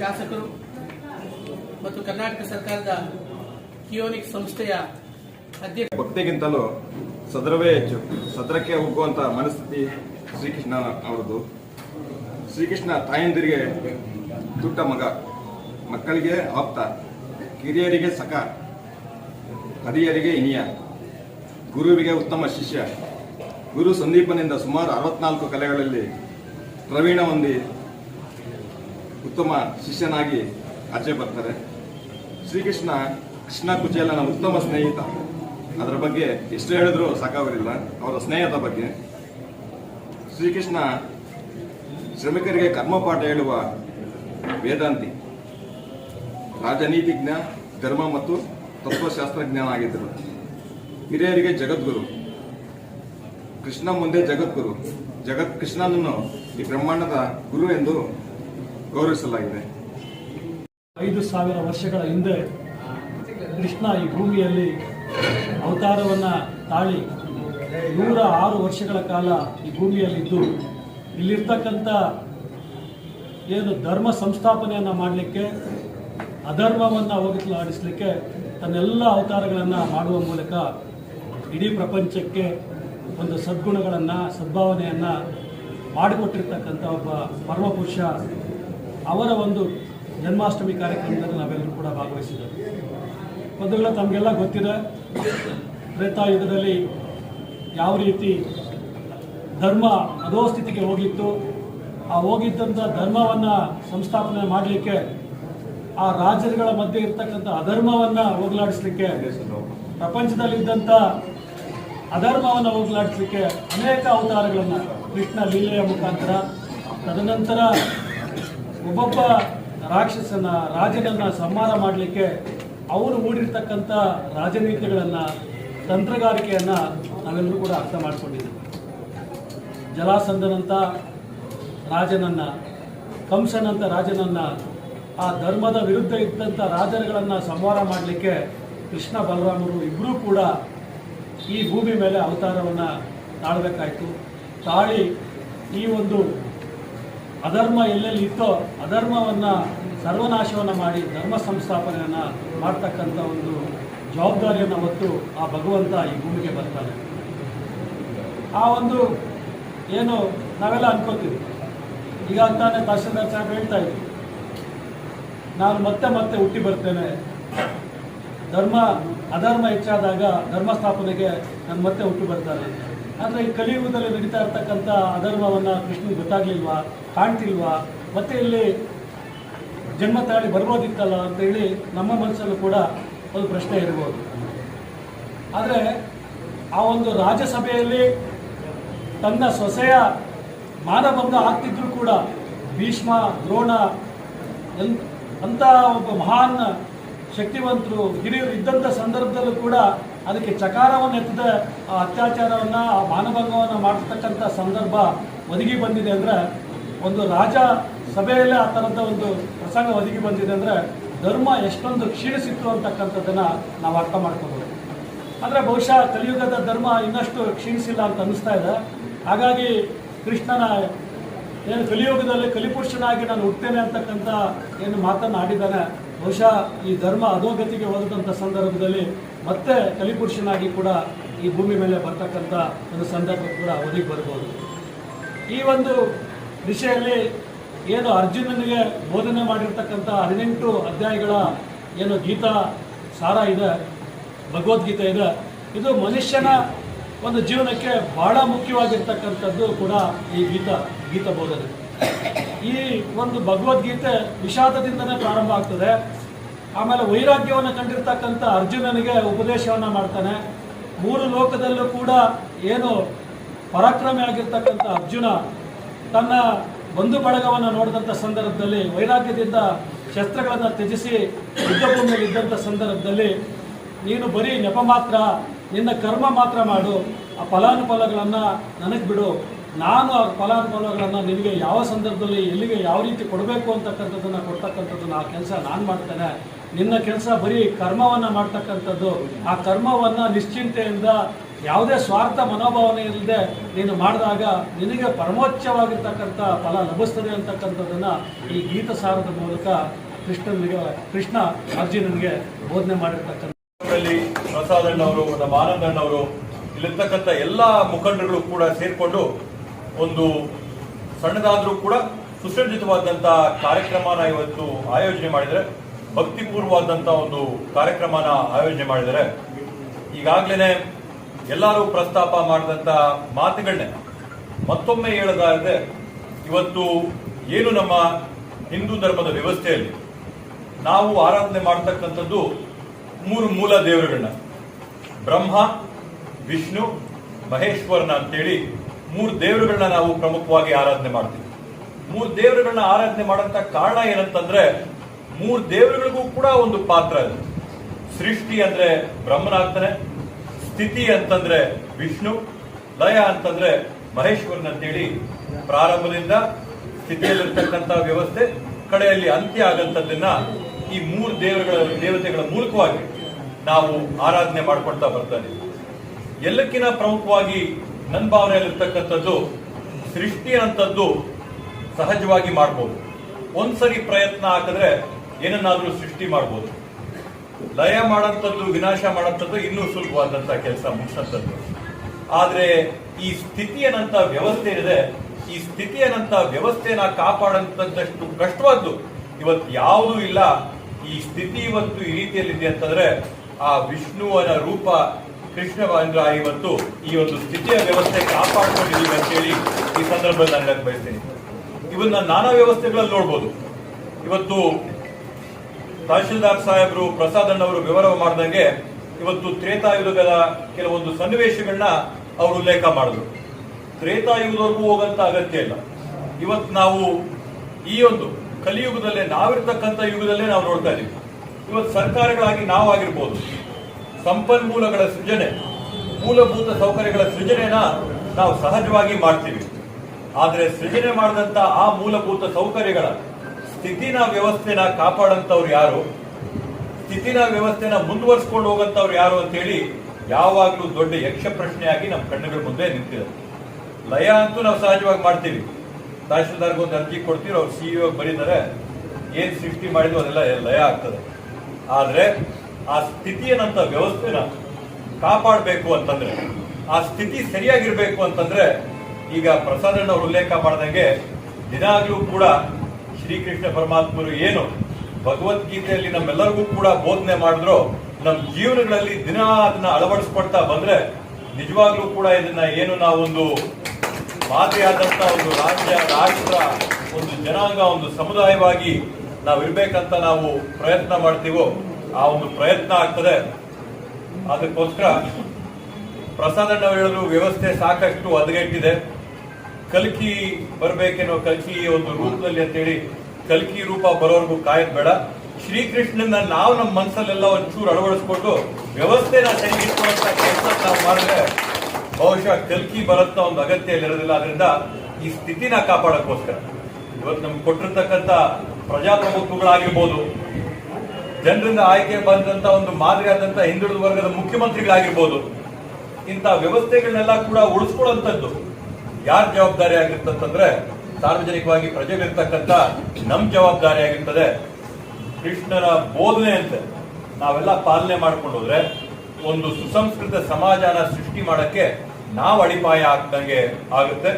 ಶಾಸಕರು ಮತ್ತು ಕರ್ನಾಟಕ ಸರ್ಕಾರದ ಕಿಯೋನಿಕ್ ಸಂಸ್ಥೆಯ ಅಧ್ಯಕ್ಷ ಭಕ್ತಿಗಿಂತಲೂ ಸದರವೇ ಹೆಚ್ಚು. ಸದರಕ್ಕೆ ಹೋಗುವಂತ ಮನಸ್ಥಿತಿ ಶ್ರೀಕೃಷ್ಣ ಅವರದು ಶ್ರೀಕೃಷ್ಣ ತಾಯಂದಿರಿಗೆ ದುಡ್ಡ ಮಗ, ಮಕ್ಕಳಿಗೆ ಆಪ್ತ, ಕಿರಿಯರಿಗೆ ಸಖ, ಹರಿಯರಿಗೆ ಇನಿಯ, ಗುರುವಿಗೆ ಉತ್ತಮ ಶಿಷ್ಯ. ಗುರು ಸಂದೀಪನಿಂದ ಸುಮಾರು ಅರವತ್ನಾಲ್ಕು ಕಲೆಗಳಲ್ಲಿ ಪ್ರವೀಣ ಹೊಂದಿ ಉತ್ತಮ ಶಿಷ್ಯನಾಗಿ ಆಚೆ ಬರ್ತಾರೆ. ಶ್ರೀಕೃಷ್ಣ ಕೃಷ್ಣ ಕುಚೇಲನ ಉತ್ತಮ ಸ್ನೇಹಿತ. ಅದರ ಬಗ್ಗೆ ಎಷ್ಟು ಹೇಳಿದ್ರು ಸಾಕಾಗೋದಿಲ್ಲ. ಅವರ ಸ್ನೇಹದ ಬಗ್ಗೆ. ಶ್ರೀಕೃಷ್ಣ ಶ್ರಮಿಕರಿಗೆ ಕರ್ಮಪಾಠ ಹೇಳುವ ವೇದಾಂತಿ. ರಾಜನೀತಿಜ್ಞ, ಧರ್ಮ ಮತ್ತು ತತ್ವಶಾಸ್ತ್ರಜ್ಞಾನ ಆಗಿದ್ದರು. ಹಿರಿಯರಿಗೆ ಜಗದ್ಗುರು. ಕೃಷ್ಣ ಮುಂದೆ ಜಗದ್ಗುರು. ಜಗತ್ ಕೃಷ್ಣನನ್ನು ಈ ಬ್ರಹ್ಮಾಂಡದ ಗುರು ಎಂದು ಗೌರವಿಸಲಾಗಿದೆ. ಐದು ಸಾವಿರ ವರ್ಷಗಳ ಹಿಂದೆ, ಕೃಷ್ಣ ಈ ಭೂಮಿಯಲ್ಲಿ ಅವತಾರವನ್ನ ತಾಳಿ ನೂರ ಆರು ವರ್ಷಗಳ ಕಾಲ ಈ ಭೂಮಿಯಲ್ಲಿದ್ದು, ಇಲ್ಲಿರ್ತಕ್ಕಂಥ ಏನು ಧರ್ಮ ಸಂಸ್ಥಾಪನೆಯನ್ನು ಮಾಡಲಿಕ್ಕೆ, ಅಧರ್ಮವನ್ನು ಹೋಗಲಾಡಿಸಲಿಕ್ಕೆ ತನ್ನೆಲ್ಲ ಅವತಾರಗಳನ್ನು ಮಾಡುವ ಮೂಲಕ ಇಡೀ ಪ್ರಪಂಚಕ್ಕೆ ಒಂದು ಸದ್ಗುಣಗಳನ್ನು, ಸದ್ಭಾವನೆಯನ್ನು ಮಾಡಿಕೊಟ್ಟಿರ್ತಕ್ಕಂಥ ಒಬ್ಬ ಪರಮಪುರುಷ ಅವರ ಒಂದು ಜನ್ಮಾಷ್ಟಮಿ ಕಾರ್ಯಕ್ರಮದಲ್ಲಿ ನಾವೆಲ್ಲರೂ ಕೂಡ ಭಾಗವಹಿಸಿದ್ದೇವೆ ಮೊದಲ ತಮಗೆಲ್ಲ ಗೊತ್ತಿದೆ ತ್ರೇತಾಯುಗದಲ್ಲಿ ಯಾವ ರೀತಿ ಧರ್ಮ ಅಧೋಸ್ಥಿತಿಗೆ ಹೋಗಿತ್ತು, ಆ ಹೋಗಿದ್ದಂಥ ಧರ್ಮವನ್ನು ಸಂಸ್ಥಾಪನೆ ಮಾಡಲಿಕ್ಕೆ, ಆ ರಾಜರುಗಳ ಮಧ್ಯೆ ಇರ್ತಕ್ಕಂಥ ಅಧರ್ಮವನ್ನು ಹೋಗಲಾಡಿಸ್ಲಿಕ್ಕೆ ಪ್ರಪಂಚದಲ್ಲಿದ್ದಂಥ ಅಧರ್ಮವನ್ನು ಹೋಗಲಾಡಿಸ್ಲಿಕ್ಕೆ ಅನೇಕ ಅವತಾರಗಳನ್ನು ಕೃಷ್ಣ ಲೀಲೆಯ ಮುಖಾಂತರ, ತದನಂತರ ಒಬ್ಬೊಬ್ಬ ರಾಕ್ಷಸನ ರಾಜನನ್ನ ಸಂಹಾರ ಮಾಡಲಿಕ್ಕೆ ಅವರು ಹೂಡಿರ್ತಕ್ಕಂಥ ರಾಜನೀತಿಗಳನ್ನು, ತಂತ್ರಗಾರಿಕೆಯನ್ನು ನಾವೆಲ್ಲರೂ ಕೂಡ ಅರ್ಥ ಮಾಡಿಕೊಂಡಿದ್ದೇವೆ. ಜಲಾಸಂದನಂತ ರಾಜನನ್ನ, ಕಂಸನಂತ ರಾಜನನ್ನ, ಆ ಧರ್ಮದ ವಿರುದ್ಧ ಇದ್ದಂಥ ರಾಜರುಗಳನ್ನು ಸಂಹಾರ ಮಾಡಲಿಕ್ಕೆ ಕೃಷ್ಣ ಬಲರಾಮರು ಇಬ್ಬರೂ ಕೂಡ ಈ ಭೂಮಿ ಮೇಲೆ ಅವತಾರವನ್ನು ತಾಳಬೇಕಾಯಿತು. ತಾಳಿ ಈ ಒಂದು ಅಧರ್ಮ ಎಲ್ಲೆಲ್ಲಿ ಇತ್ತೋ ಅಧರ್ಮವನ್ನು ಸರ್ವನಾಶವನ್ನು ಮಾಡಿ ಧರ್ಮ ಸಂಸ್ಥಾಪನೆಯನ್ನು ಮಾಡ್ತಕ್ಕಂಥ ಒಂದು ಜವಾಬ್ದಾರಿಯನ್ನು ಹೊತ್ತು ಆ ಭಗವಂತ ಈ ಭೂಮಿಗೆ ಬರ್ತಾನೆ. ಆ ಒಂದು ಏನು ನಾವೆಲ್ಲ ಅನ್ಕೋತೀವಿ. ಈಗ ಅಂತಾನೆ ತಹಸೀಲ್ದಾರ್ ಸಾಹೇಬ್ ಹೇಳ್ತಾ ಇದ್ವಿ ನಾನು ಮತ್ತೆ ಮತ್ತೆ ಹುಟ್ಟಿ ಬರ್ತೇನೆ. ಧರ್ಮ, ಅಧರ್ಮ ಹೆಚ್ಚಾದಾಗ ಧರ್ಮ ಸ್ಥಾಪನೆಗೆ ನಾನು ಮತ್ತೆ ಹುಟ್ಟು ಬರ್ತಾರೆ ಆದರೆ ಈ ಕಲಿಯುಗದಲ್ಲಿ ನಡೀತಾ ಇರ್ತಕ್ಕಂಥ ಅಧರ್ಮವನ್ನು ಕೃಷ್ಣನ್ ಗೊತ್ತಾಗ್ಲಿಲ್ವಾ, ಕಾಣ್ತಿಲ್ವಾ? ಮತ್ತೆ ಇಲ್ಲಿ ಜನ್ಮ ತಾಳಿ ಬರ್ಬೋದಿತ್ತಲ್ಲ ಅಂತ ಹೇಳಿ ನಮ್ಮ ಮನಸ್ಸಲ್ಲೂ ಕೂಡ ಒಂದು ಪ್ರಶ್ನೆ ಇರ್ಬೋದು. ಆದರೆ ಆ ಒಂದು ರಾಜ್ಯಸಭೆಯಲ್ಲಿ ತನ್ನ ಸೊಸೆಯ ಮಾನಭಂಗ ಆಗ್ತಿದ್ರು ಕೂಡ ಭೀಷ್ಮ, ದ್ರೋಣ ಅಂತ ಒಬ್ಬ ಮಹಾನ್ ಶಕ್ತಿವಂತರು, ಹಿರಿಯರು ಇದ್ದಂಥ ಸಂದರ್ಭದಲ್ಲೂ ಕೂಡ ಅದಕ್ಕೆ ಚಕಾರವನ್ನು ಎತ್ತಿದ, ಆ, ಅತ್ಯಾಚಾರವನ್ನು, ಆ ಮಾನಭಂಗವನ್ನು ಮಾಡತಕ್ಕಂಥ ಸಂದರ್ಭ ಒದಗಿ ಬಂದಿದೆ ಅಂದರೆ, ಒಂದು ರಾಜ ಸಭೆಯಲ್ಲೇ ಆ ಥರದ ಒಂದು ಪ್ರಸಂಗ ಒದಗಿ ಬಂದಿದೆ ಅಂದರೆ, ಧರ್ಮ ಎಷ್ಟೊಂದು ಕ್ಷೀಣಿಸಿತ್ತು ಅಂತಕ್ಕಂಥದ್ದನ್ನು ನಾವು ಅರ್ಥ ಮಾಡ್ಕೋಬೋದು. ಆದರೆ ಬಹುಶಃ ಕಲಿಯುಗದ ಧರ್ಮ ಇನ್ನಷ್ಟು ಕ್ಷೀಣಿಸಿಲ್ಲ ಅಂತ ಅನ್ನಿಸ್ತಾ ಇದೆ. ಹಾಗಾಗಿ ಕೃಷ್ಣನ, ಏನು ಕಲಿಯುಗದಲ್ಲಿ ಕಲಿಪುರುಷನಾಗಿ ನಾನು ಹುಟ್ಟೇನೆ ಅಂತಕ್ಕಂಥ ಏನು ಮಾತನ್ನು ಆಡಿದ್ದಾನೆ ಬಹುಶಃ ಈ ಧರ್ಮ ಅಧೋಗತಿಗೆ ಹೋದಂಥ ಸಂದರ್ಭದಲ್ಲಿ ಮತ್ತೆ ಕಲಿಪುರುಷನಾಗಿ ಕೂಡ ಈ ಭೂಮಿ ಮೇಲೆ ಬರ್ತಕ್ಕಂಥ ಒಂದು ಸಂದರ್ಭ ಕೂಡ ಒದಗಿ ಬರ್ಬೋದು. ಈ ಒಂದು ದಿಶೆಯಲ್ಲಿ ಏನು ಅರ್ಜುನನಿಗೆ ಬೋಧನೆ ಮಾಡಿರ್ತಕ್ಕಂಥ ಹದಿನೆಂಟು ಅಧ್ಯಾಯಗಳ ಏನು ಗೀತಾ ಸಾರ ಇದೆ, ಭಗವದ್ಗೀತೆ ಇದೆ, ಇದು ಮನುಷ್ಯನ ಒಂದು ಜೀವನಕ್ಕೆ ಬಹಳ ಮುಖ್ಯವಾಗಿರ್ತಕ್ಕಂಥದ್ದು ಕೂಡ ಈ ಗೀತಾ, ಗೀತ ಬೋಧನೆ. ಈ ಒಂದು ಭಗವದ್ಗೀತೆ ವಿಷಾದದಿಂದನೇ ಪ್ರಾರಂಭ ಆಗ್ತದೆ. ಆಮೇಲೆ ವೈರಾಗ್ಯವನ್ನು ಕಂಡಿರ್ತಕ್ಕಂಥ ಅರ್ಜುನನಿಗೆ ಉಪದೇಶವನ್ನು ಮಾಡ್ತಾನೆ. ಮೂರು ಲೋಕದಲ್ಲೂ ಕೂಡ ಏನು ಪರಾಕ್ರಮಿ ಆಗಿರ್ತಕ್ಕಂಥ ಅರ್ಜುನ ತನ್ನ ಬಂಧು ಬಳಗವನ್ನು ನೋಡಿದಂಥ ಸಂದರ್ಭದಲ್ಲಿ, ವೈರಾಗ್ಯದಿಂದ ಶಸ್ತ್ರಗಳನ್ನು ತ್ಯಜಿಸಿ ಯುದ್ಧಭೂಮಿಯಲ್ಲಿ ಇದ್ದಂಥ ಸಂದರ್ಭದಲ್ಲಿ, ನೀನು ಬರೀ ನೆಪ ಮಾತ್ರ, ನಿನ್ನ ಕರ್ಮ ಮಾತ್ರ ಮಾಡು, ಆ ಫಲಾನುಫಲಗಳನ್ನು ನನಗೆ ಬಿಡು ನಾನು ಆ ಫಲಾನುಭವಿಗಳನ್ನು ನಿನಗೆ ಯಾವ ಸಂದರ್ಭದಲ್ಲಿ ಎಲ್ಲಿಗೆ ಯಾವ ರೀತಿ ಕೊಡಬೇಕು ಅಂತಕ್ಕಂಥದ್ದನ್ನು ಕೊಡ್ತಕ್ಕಂಥದ್ದನ್ನು ಆ ಕೆಲಸ ನಾನು ಮಾಡ್ತೇನೆ. ನಿನ್ನ ಕೆಲಸ ಬರೀ ಕರ್ಮವನ್ನು ಮಾಡ್ತಕ್ಕಂಥದ್ದು. ಆ ಕರ್ಮವನ್ನು ನಿಶ್ಚಿಂತೆಯಿಂದ ಯಾವುದೇ ಸ್ವಾರ್ಥ ಮನೋಭಾವನೆ ಇಲ್ಲದೆ ನೀನು ಮಾಡಿದಾಗ ನಿನಗೆ ಪರಮೋಚ್ಚವಾಗಿರ್ತಕ್ಕಂಥ ಫಲ ಲಭಿಸ್ತದೆ ಅಂತಕ್ಕಂಥದ್ದನ್ನು ಈ ಗೀತಸಾರದ ಮೂಲಕ ಕೃಷ್ಣನಿಗೆ, ಕೃಷ್ಣ ಅರ್ಜುನನಿಗೆ ಬೋಧನೆ ಮಾಡಿರ್ತಕ್ಕಂಥ ಇದರಲ್ಲಿ ಪ್ರಸಾದಣ್ಣವರು ನಮ್ಮ ಆನಂದಣ್ಣವರು ಇಲ್ಲಿರ್ತಕ್ಕಂಥ ಎಲ್ಲ ಮುಖಂಡರುಗಳು ಕೂಡ ಸೇರಿಕೊಂಡು ಒಂದು ಸಣ್ಣದಾದರೂ ಕೂಡ ಸುಸಜ್ಜಿತವಾದಂಥ ಕಾರ್ಯಕ್ರಮನ ಇವತ್ತು ಆಯೋಜನೆ ಮಾಡಿದರೆ ಭಕ್ತಿಪೂರ್ವವಾದಂಥ ಒಂದು ಕಾರ್ಯಕ್ರಮನ ಆಯೋಜನೆ ಮಾಡಿದರೆ ಈಗಾಗಲೇ ಎಲ್ಲರೂ ಪ್ರಸ್ತಾಪ ಮಾಡಿದಂಥ ಮಾತುಗಳನ್ನೇ ಮತ್ತೊಮ್ಮೆ ಹೇಳೋದಾದ್ರೆ, ಇವತ್ತು ಏನು ನಮ್ಮ ಹಿಂದೂ ಧರ್ಮದ ವ್ಯವಸ್ಥೆಯಲ್ಲಿ ನಾವು ಆರಾಧನೆ ಮಾಡ್ತಕ್ಕಂಥದ್ದು ಮೂರು ಮೂಲ ದೇವರುಗಳನ್ನ. ಬ್ರಹ್ಮ, ವಿಷ್ಣು, ಮಹೇಶ್ವರನ ಅಂತೇಳಿ ಮೂರು ದೇವರುಗಳನ್ನ ನಾವು ಪ್ರಮುಖವಾಗಿ ಆರಾಧನೆ ಮಾಡ್ತೀವಿ. ಮೂರು ದೇವರುಗಳನ್ನ ಆರಾಧನೆ ಮಾಡಂತ ಕಾರಣ ಏನಂತಂದ್ರೆ, ಮೂರು ದೇವರುಗಳಿಗೂ ಕೂಡ ಒಂದು ಪಾತ್ರ ಇದೆ ಸೃಷ್ಟಿ ಅಂದ್ರೆ ಬ್ರಹ್ಮನಾಗ್ತಾನೆ, ಸ್ಥಿತಿ ಅಂತಂದ್ರೆ ವಿಷ್ಣು, ಲಯ ಅಂತಂದ್ರೆ ಮಹೇಶ್ವರನ್ ಅಂತೇಳಿ ಪ್ರಾರಂಭದಿಂದ ಸ್ಥಿತಿಯಲ್ಲಿರ್ತಕ್ಕಂಥ ವ್ಯವಸ್ಥೆ, ಕಡೆಯಲ್ಲಿ ಅಂತ್ಯ ಆಗಂತದ್ದನ್ನ ಈ ಮೂರು ದೇವರುಗಳ ದೇವತೆಗಳ ಮೂಲಕವಾಗಿ ನಾವು ಆರಾಧನೆ ಮಾಡ್ಕೊಳ್ತಾ ಬರ್ತಾ ಇದ್ದೀವಿ ಎಲ್ಲಕ್ಕಿಂತ ಪ್ರಮುಖವಾಗಿ ನನ್ನ ಭಾವನೆಯಲ್ಲಿರ್ತಕ್ಕಂಥದ್ದು ಸೃಷ್ಟಿ ಅಂತದ್ದು ಸಹಜವಾಗಿ ಮಾಡ್ಬೋದು. ಒಂದ್ಸರಿ ಪ್ರಯತ್ನ ಹಾಕಿದ್ರೆ ಏನನ್ನಾದರೂ ಸೃಷ್ಟಿ ಮಾಡ್ಬೋದು. ಲಯ ಮಾಡಂಥದ್ದು, ವಿನಾಶ ಮಾಡಂಥದ್ದು ಇನ್ನೂ ಸುಲಭವಾದಂಥ ಕೆಲಸ ಮುಗಿಸಂಥದ್ದು. ಆದರೆ ಈ ಸ್ಥಿತಿಯನಂತ ವ್ಯವಸ್ಥೆ ಇದೆ ಈ ಸ್ಥಿತಿಯನಂತ ವ್ಯವಸ್ಥೆನ ಕಾಪಾಡಂತದ್ದಷ್ಟು ಕಷ್ಟವಾದ್ದು. ಇವತ್ತು ಯಾವುದೂ ಇಲ್ಲ. ಈ ಸ್ಥಿತಿ ಇವತ್ತು ಈ ರೀತಿಯಲ್ಲಿದೆ ಅಂತಂದ್ರೆ ಆ ವಿಷ್ಣುವನ ರೂಪ ಕೃಷ್ಣವೇಂದ್ರ ಇವತ್ತು ಈ ಒಂದು ಸ್ಥಿತಿಯ ವ್ಯವಸ್ಥೆ ಕಾಪಾಡ್ಕೊಂಡಿದ್ದೀವಿ ಅಂತೇಳಿ ಈ ಸಂದರ್ಭದಲ್ಲಿ ನಾನು ಹೇಳಕ್ ಬಯಸ್ತೀನಿ. ಇವನ್ನ ನಾನಾ ವ್ಯವಸ್ಥೆಗಳಲ್ಲಿ ನೋಡ್ಬೋದು. ಇವತ್ತು ತಹಶೀಲ್ದಾರ್ ಸಾಹೇಬರು ಪ್ರಸಾದ್ ಅಣ್ಣವರು ವಿವರ ಮಾಡಿದಂಗೆ ಇವತ್ತು ತ್ರೇತಾಯುಗದ ಕೆಲವೊಂದು ಸನ್ನಿವೇಶಗಳನ್ನ ಅವರು ಉಲ್ಲೇಖ ಮಾಡಿದ್ರು. ತ್ರೇತಾಯುಗದವರೆಗೂ ಹೋಗಂತ ಅಗತ್ಯ ಇಲ್ಲ. ಇವತ್ತು ನಾವು ಈ ಒಂದು ಕಲಿಯುಗದಲ್ಲೇ ನಾವಿರ್ತಕ್ಕಂಥ ಯುಗದಲ್ಲೇ ನಾವು ನೋಡ್ತಾ ಇದ್ದೀವಿ ಇವತ್ತು ಸರ್ಕಾರಗಳಾಗಿ ನಾವಾಗಿರ್ಬೋದು. ಸಂಪನ್ಮೂಲಗಳ ಸೃಜನೆ, ಮೂಲಭೂತ ಸೌಕರ್ಯಗಳ ಸೃಜನೆನ ನಾವು ಸಹಜವಾಗಿ ಮಾಡ್ತೀವಿ. ಆದರೆ ಸೃಜನೆ ಮಾಡಿದಂತ ಆ ಮೂಲಭೂತ ಸೌಕರ್ಯಗಳ ಸ್ಥಿತಿನ ವ್ಯವಸ್ಥೆನ ಕಾಪಾಡಂತವ್ರು ಯಾರು? ಸ್ಥಿತಿನ ವ್ಯವಸ್ಥೆನ ಮುಂದುವರ್ಸ್ಕೊಂಡು ಹೋಗಂತವ್ರು ಯಾರು ಅಂತೇಳಿ ಯಾವಾಗಲೂ ದೊಡ್ಡ ಯಕ್ಷ ಪ್ರಶ್ನೆಯಾಗಿ ನಮ್ಮ ಕಣ್ಣುಗಳ ಮುಂದೆ ನಿಂತಿದೆ. ಲಯ ಅಂತೂ ನಾವು ಸಹಜವಾಗಿ ಮಾಡ್ತೀವಿ. ತಹಶೀಲ್ದಾರ್ಗೆ ಒಂದು ಅರ್ಜಿ ಕೊಡ್ತೀವಿ ಅವ್ರು ಸಿಇಒ ಬರೀತಾರೆ, ಏನ್ ಸೃಷ್ಟಿ ಮಾಡಿದ್ರು ಅದೆಲ್ಲ ಲಯ ಆಗ್ತದೆ. ಆದ್ರೆ ಆ ಸ್ಥಿತಿಯನ್ನಂತ ವ್ಯವಸ್ಥೆನ ಕಾಪಾಡಬೇಕು ಅಂತಂದ್ರೆ, ಆ ಸ್ಥಿತಿ ಸರಿಯಾಗಿರಬೇಕು ಅಂತಂದ್ರೆ, ಈಗ ಪ್ರಸಾದಣ್ಣ ಅವರು ಉಲ್ಲೇಖ ಮಾಡ್ದಂಗೆ ದಿನಾಗ್ಲೂ ಕೂಡ ಶ್ರೀಕೃಷ್ಣ ಪರಮಾತ್ಮರು ಏನು ಭಗವದ್ಗೀತೆಯಲ್ಲಿ ನಮ್ಮೆಲ್ಲರಿಗೂ ಕೂಡ ಬೋಧನೆ ಮಾಡಿದ್ರು ನಮ್ಮ ಜೀವನಗಳಲ್ಲಿ ದಿನ ಅದನ್ನ ಅಳವಡಿಸ್ಕೊಳ್ತಾ ಬಂದ್ರೆ ನಿಜವಾಗ್ಲೂ ಕೂಡ ಇದನ್ನ ಏನು ನಾವೊಂದು ಮಾದರಿಯಾದಂತ ಒಂದು ರಾಜ್ಯ, ರಾಷ್ಟ್ರ, ಒಂದು ಜನಾಂಗ, ಒಂದು ಸಮುದಾಯವಾಗಿ ನಾವು ಇರ್ಬೇಕಂತ ನಾವು ಪ್ರಯತ್ನ ಮಾಡ್ತೀವೋ ಆ ಒಂದು ಪ್ರಯತ್ನ ಆಗ್ತದೆ. ಅದಕ್ಕೋಸ್ಕರ ಪ್ರಸಾದಣ್ಣ ಹೇಳಲು ವ್ಯವಸ್ಥೆ ಸಾಕಷ್ಟು ಹದಗೆಟ್ಟಿದೆ. ಕಲ್ಕಿ ಬರಬೇಕೆನ್ನೋ ಕಲ್ಕಿ ಒಂದು ರೂಪದಲ್ಲಿ ಅಂತೇಳಿ ಕಲ್ಕಿ ರೂಪ ಬರೋರ್ಗೂ ಕಾಯೋದ್ ಬೇಡ. ಶ್ರೀಕೃಷ್ಣನ ನಾವು ನಮ್ಮ ಮನಸ್ಸಲ್ಲೆಲ್ಲ ಒಂಚೂರು ಅಳವಡಿಸ್ಕೊಂಡು ವ್ಯವಸ್ಥೆನ ಸರಿ ಇಟ್ಕೊಳ್ಳುವಂತ ಕೆಲಸ ನಾವು ಮಾಡಿದ್ರೆ ಬಹುಶಃ ಕಲ್ಕಿ ಬರತ್ತ ಒಂದು ಅಗತ್ಯ ಇರೋದಿಲ್ಲ ಅದರಿಂದ ಈ ಸ್ಥಿತಿನ ಕಾಪಾಡಕ್ಕೋಸ್ಕರ. ಇವತ್ತು ನಮ್ಗೆ ಕೊಟ್ಟಿರ್ತಕ್ಕಂಥ ಪ್ರಜಾಪ್ರಭುತ್ವಗಳಾಗಿರ್ಬೋದು ಜನರಿಂದ ಆಯ್ಕೆ ಬಂದಂತ ಒಂದು ಮಾದರಿಯಾದಂತ ಹಿಂದುಳಿದ ವರ್ಗದ ಮುಖ್ಯಮಂತ್ರಿಗಳಾಗಿರ್ಬೋದು, ಇಂಥ ವ್ಯವಸ್ಥೆಗಳನ್ನೆಲ್ಲ ಕೂಡ ಉಳಿಸ್ಕೊಳ್ಳುವಂಥದ್ದು ಯಾರ ಜವಾಬ್ದಾರಿ ಆಗಿರ್ತಂತಂದ್ರೆ ಸಾರ್ವಜನಿಕವಾಗಿ ಪ್ರಜೆಗಳಿರ್ತಕ್ಕಂಥ ನಮ್ ಜವಾಬ್ದಾರಿ ಆಗಿರ್ತದೆ. ಕೃಷ್ಣರ ಬೋಧನೆ ಅಂತ. ನಾವೆಲ್ಲ ಪಾಲನೆ ಮಾಡ್ಕೊಂಡು ಹೋದ್ರೆ ಒಂದು ಸುಸಂಸ್ಕೃತ ಸಮಾಜನ ಸೃಷ್ಟಿ ಮಾಡಕ್ಕೆ ನಾವು ಅಡಿಪಾಯ ಆಗ್ದಂಗೆ ಆಗುತ್ತೆ.